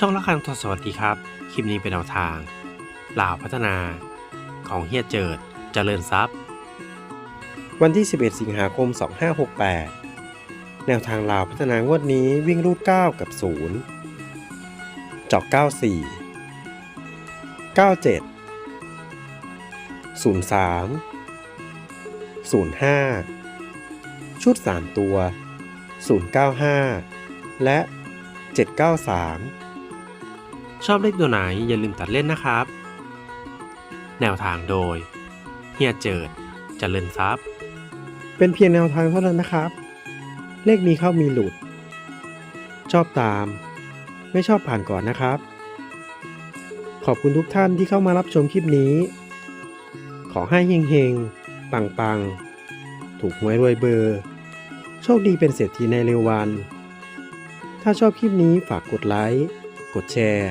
ช่องละครังทศสวัสดีครับ คลิปนี้เป็นแนวทางลาวพัฒนาของเฮียเจิดเจริญทรัพย์ วันที่ 11 สิงหาคม 2568 แนวทางลาวพัฒนางวดนี้วิ่งรูด 9 กับ 0 เจาะ94 97 03 05 ชุด 3 ตัว 095 และ 793 ชอบเลขตัวไหนอย่าลืมตัดเล่นนะครับ แนวทางโดย เฮียเจิดเจริญทรัพย์ เป็นเพียงแนวทางเท่านั้นนะครับ เลขมีเข้ามีหลุด ชอบตาม ไม่ชอบผ่านก่อนนะครับ ขอบคุณทุกท่านที่เข้ามารับชมคลิปนี้ ขอให้เฮงๆ ปังๆ ถูกหวยรวยเบอร์ โชคดีเป็นเศรษฐีในเร็ววัน ถ้าชอบคลิปนี้ฝากกดไลค์ กดแชร์